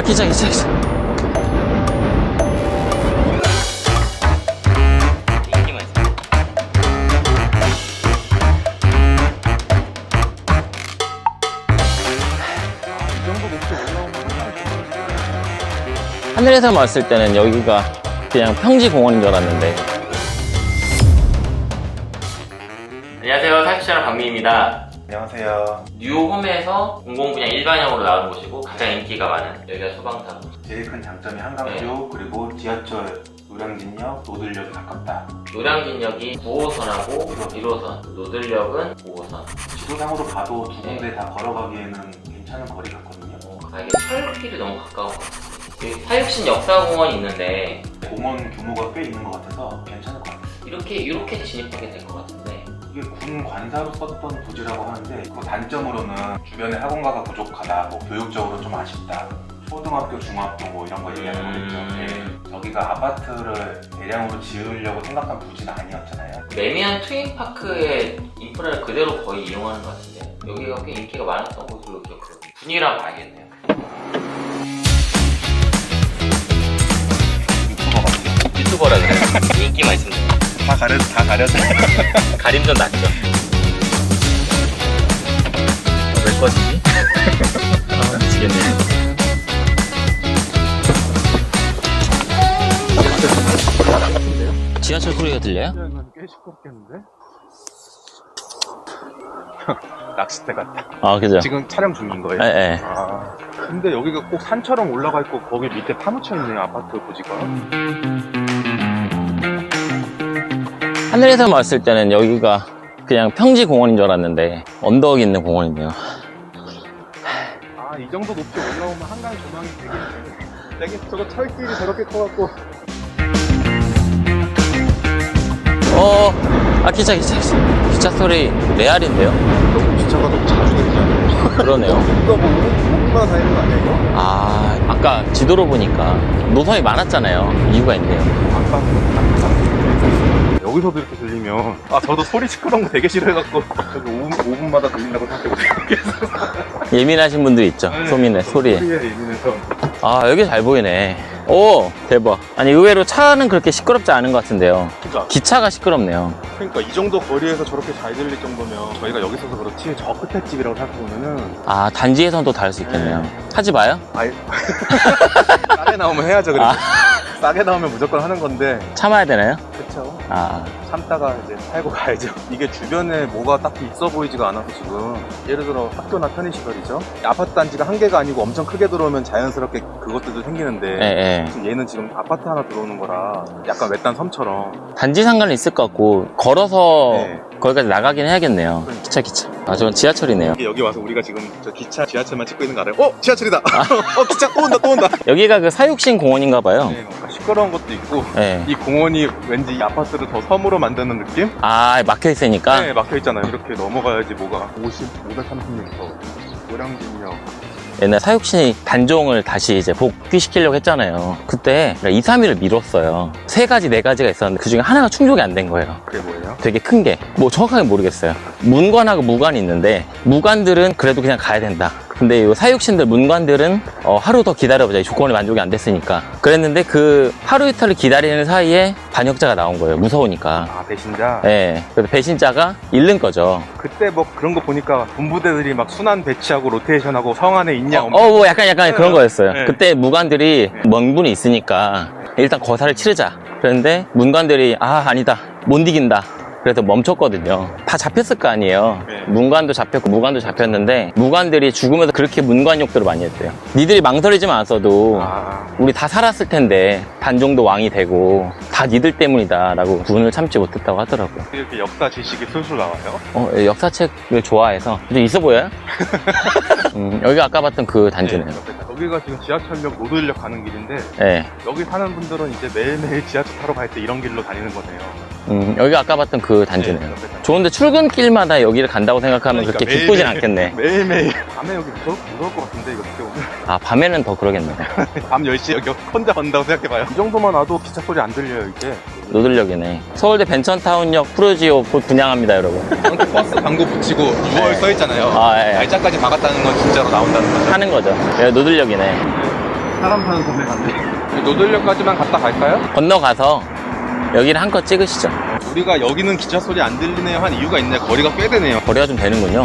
아, 정도 높이 올라오면 하늘에서 봤을 때는 여기가 그냥 평지 공원인 줄 알았는데. 안녕하세요. 사기차랑 박미입니다. 안녕하세요. 뉴홈에서 공공 분야 일반형으로 나오는 곳이고 가장 인기가 많은 여기가 소방차고 제일 큰 장점이 한강뷰 그리고 지하철 노량진역 노들역이 가깝다. 노량진역이 9호선하고 1호선, 노들역은 5호선. 지도상으로 봐도 두 군데 네. 다 걸어가기에는 괜찮은 거리 같거든요. 아, 이게 철길이 너무 같아요. 여기 사육신 역사공원이 있는데 공원 규모가 꽤 있는 것 같아서 괜찮을 것 같아요. 이렇게 이렇게 진입하게 될 것 같은데 이게 군 관사로 썼던 부지라고 하는데 그 단점으로는 주변에 학원가가 부족하다, 뭐 교육적으로 좀 아쉽다. 초등학교, 중학교 뭐 이런 거 얘기하는 거겠죠. 음. 네. 여기가 아파트를 대량으로 지으려고 생각한 부지는 아니었잖아요. 레미안 트윈파크의 인프라를 그대로 거의 이용하는 것 같은데 여기가 꽤 인기가 많았던 곳으로 기억해요. 분위기랑 봐야겠네요. 유튜버. 유튜버라 그래요. 인기만 돼요. 다 가려, 다 가려서. 가림 좀 낫죠. 왜 꺼지지? 아, 미치겠네. 지하철 소리가 들려요? 꽤 시끄럽겠는데? 낚싯대 같다. 아, 그죠? 지금 촬영 중인 거예요? 예, 예. 아, 근데 여기가 꼭 산처럼 올라가 있고 거기 밑에 파묻혀 있네요 아파트 부지가. 하늘에서 봤을 때는 여기가 그냥 평지 공원인 줄 알았는데 언덕 있는 공원이네요. 아 이 정도 높이 올라오면 한강 조망이 되게 되게 저거 철길이 저렇게 커갖고 어, 아 기차 기차 기차, 기차 소리 레알인데요? 너무 기차가 너무 자주 되지 않아요? 그러네요. 이거 뭐 5분마다 다니는 거 아니야 이거? 아, 아까 지도로 보니까 노선이 많았잖아요. 이유가 있네요. 아까 여기서도 이렇게 들리면 아 저도 소리 시끄러운 거 되게 싫어해갖고 저기 5분, 5분마다 들린다고 생각해보세요 예민하신 분들 있죠. 소민의 소리에. 소리에 예민해서 아, 여기 잘 보이네. 오, 대박. 아니, 의외로 차는 그렇게 시끄럽지 않은 것 같은데요. 그러니까 기차가 시끄럽네요. 그러니까 이 정도 거리에서 저렇게 잘 들릴 정도면 저희가 여기 있어서 그렇지 저 끝에 집이라고 생각해보면은 아, 단지에선 또 다를 수 있겠네요. 하지 마요? 아예 싸게 나오면 해야죠 그래도 아. 싸게 나오면 무조건 하는 건데 참아야 되나요? 아, 참다가 이제 살고 가야죠 이게 주변에 뭐가 딱히 있어 보이지가 않아서 지금 예를 들어 학교나 편의시설이죠 아파트 단지가 한 개가 아니고 엄청 크게 들어오면 자연스럽게 그것들도 생기는데 예, 예. 지금 얘는 지금 아파트 하나 들어오는 거라 약간 외딴 섬처럼 단지 상관은 있을 것 같고, 걸어서 네. 거기까지 나가긴 해야겠네요. 그러니까. 기차, 기차. 아, 저건 지하철이네요. 이게 여기 와서 우리가 지금 저 기차 지하철만 찍고 있는 거 알아요? 어 지하철이다 어 기차 또 온다 또 온다 여기가 그 사육신 공원인가 봐요. 네, 뭔가 시끄러운 것도 있고 예. 이 공원이 왠지 이 아파트를 더 섬으로 만드는 느낌? 아, 막혀 있으니까. 네, 막혀 있잖아요. 이렇게 넘어가야지 뭐가 50, 536터 노량진역. 옛날 사육신이 단종을 다시 이제 복귀시키려고 했잖아요. 그때 2, 3일을 미뤘어요. 세 가지, 네 가지가 있었는데 그 중에 하나가 충족이 안 된 거예요. 그게 뭐예요? 되게 큰 게. 뭐 정확하게 모르겠어요. 문관하고 무관이 있는데 무관들은 그래도 그냥 가야 된다. 근데 이 사육신들 문관들은 어, 하루 더 기다려보자. 이 조건이 만족이 안 됐으니까. 그랬는데 그 하루 이틀을 기다리는 사이에 반역자가 나온 거예요. 무서우니까. 아, 배신자? 예. 그래서 배신자가 잃는 거죠. 그때 뭐 그런 거 보니까 군부대들이 막 순환 배치하고 로테이션하고 성 안에 있냐, 어, 없냐. 어, 뭐 약간 약간 그런 거였어요. 네. 그때 무관들이 명분이 있으니까 일단 거사를 치르자. 그런데 문관들이 아 아니다 못 이긴다. 그래서 멈췄거든요. 다 잡혔을 거 아니에요. 네. 문관도 잡혔고 무관도 잡혔는데 무관들이 죽으면서 그렇게 문관 욕들을 많이 했대요. 니들이 망설이지만 않았어도 아, 우리 다 살았을 텐데 단종도 왕이 되고 다 니들 때문이다라고 군을 참지 못했다고 하더라고요. 이렇게 역사 지식이 술술 나와요. 어, 예, 역사책을 좋아해서 좀 있어 보여요? 음, 여기가 아까 봤던 그 단지네요. 옆에 여기가 지금 지하철역 노들역 가는 길인데 네. 여기 사는 분들은 이제 매일매일 지하철 타러 갈 때 이런 길로 다니는 거네요. 음, 여기가 아까 봤던 그 단지네요. 옆에 다- 좋은데 출근길마다 여기를 간다고 생각하면 그러니까 그렇게 기쁘진 매일매일- 않겠네. 매일매일 밤에 여기 무서울, 무서울 것 같은데 이거 어떻게 보면 아, 밤에는 더 그러겠네요. 밤 10시에 여기 혼자 간다고 생각해봐요 이 정도만 와도 기차 소리 안 들려요 이게 노들역이네. 서울대 벤천타운역 프루지오 곧 분양합니다, 여러분. 버스 광고 붙이고 6월 써 있잖아요 아, 예. 날짜까지 박았다는 건 진짜로 나온다는 거죠 하는 거죠. 여기 노들역이네. 사람 사는 동네 같네. 노들역까지만 갔다 갈까요? 건너가서 여기를 한껏 찍으시죠. 우리가 여기는 기차 소리 안 들리네요 한 이유가 있네. 거리가 꽤 되네요. 거리가 좀 되는군요.